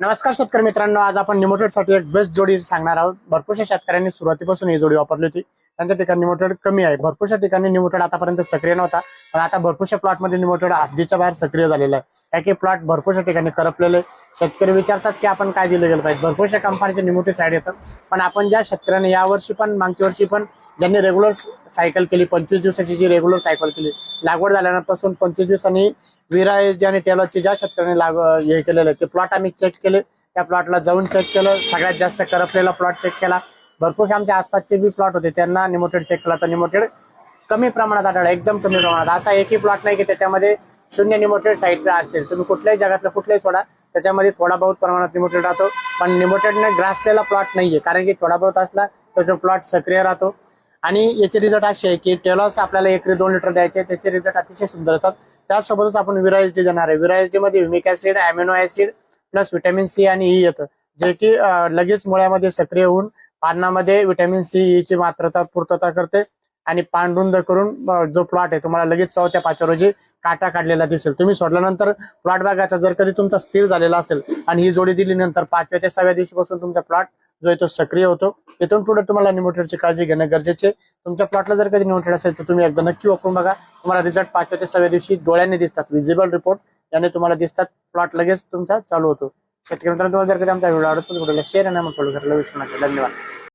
नमस्कार शेतकरी मित्रांनो आज आपण निमोटेडसाठी एक बेस्ट जोडी सांगणार आहोत. भरपूरशा शेतकऱ्यांनी सुरुवातीपासून ही जोडी वापरली होती. त्यांच्या ठिकाणी निमोटेड कमी आहे. भरपूरशा ठिकाणी निमोटेड आतापर्यंत सक्रिय नव्हता पण आता भरपूरशा प्लॉटमध्ये निमोटेड हद्दीच्या बाहेर सक्रिय झालेला आहे. की प्लॉट भरपूरशा ठिकाणी करपलेले शेतकरी विचारतात की आपण काय दिलं गेलं पाहिजे. भरपूरशा कंपनीचे निमोटे साईड येतात. पण आपण ज्या शेतकऱ्यांनी यावर्षी पण मागच्या वर्षी पण ज्यांनी रेग्युलर सायकल केली पंचवीस दिवसाची जी रेग्युलर सायकल केली लागवड झाल्यापासून पंचवीस दिवसांनी विरा एस आणि टेलरचे ज्या शेतकऱ्यांनी लाग हे केलेलं आहे ते प्लॉट आम्ही चेक केले. त्या प्लॉटला जाऊन चेक केलं. सगळ्यात जास्त करपलेला प्लॉट चेक केला. भरपूरशे आमच्या आसपासचे बी प्लॉट होते. त्यांना निमोटेड चेक केला. तर निमोटेड कमी प्रमाणात आढळला. एकदम कमी प्रमाणात. असा एकही प्लॉट नाही की त्याच्यामध्ये शून्य निमोटेड साईडचा असेल. तुम्ही कुठल्याही जगातलं कुठल्याही सोडा. त्याच्यामध्ये थोडा बहुत प्रमाणात निमोटेड राहतो. पण निमोटेडने ग्रासलेला प्लॉट नाहीये. कारण की थोडा बहुत असला तर तो प्लॉट सक्रिय राहतो. आणि याचे रिझल्ट असे आहे की टेलॉस आपल्याला एकरी दोन लिटर द्यायचे. त्याचे रिझल्ट अतिशय सुंदर होतात. त्यासोबतच आपण विरा एच डी देणार आहे. विरा एच डी मध्ये humic acid amino acid plus vitamin C आणि ई येतं. जे की लगेच मुळ्यामध्ये सक्रिय होऊन पानामध्ये व्हिटॅमिन सी ई ची मात्रता पूर्तता करते. आणि पांडुंद करून जो प्लॉट आहे तुम्हाला लगेच चौथ्या पाचव्या रोजी काटा काढलेला दिसेल. तुम्ही सोडल्यानंतर प्लॉट बागाचा जर कधी तुमचा स्थिर झालेला असेल आणि ही जोडी दिली नंतर पाचव्या ते सहाव्या दिवशीपासून तुमचा प्लॉट जो आहे तो सक्रिय होतो. इथून पुढे तुम्हाला निमोटेडची काळजी घेणं गरजेचे तुमच्या प्लॉटला जर कधी निमोटेड असेल तर तुम्ही एकदा नक्की वापरून बघा. तुम्हाला रिझल्ट पाचव्या ते सहाव्या दिवशी डोळ्यांनी दिसतात. विजिबल रिपोर्ट याने तुम्हाला दिसतात. प्लॉट लगेच तुमचा चालू होतो. शेतकरी मित्रांनो तुम्हाला जर कधी आमचा व्हिडिओ आवडत असेल व्हिडिओला शेअर आणि मग फॉलो करायला विसरू नका. धन्यवाद.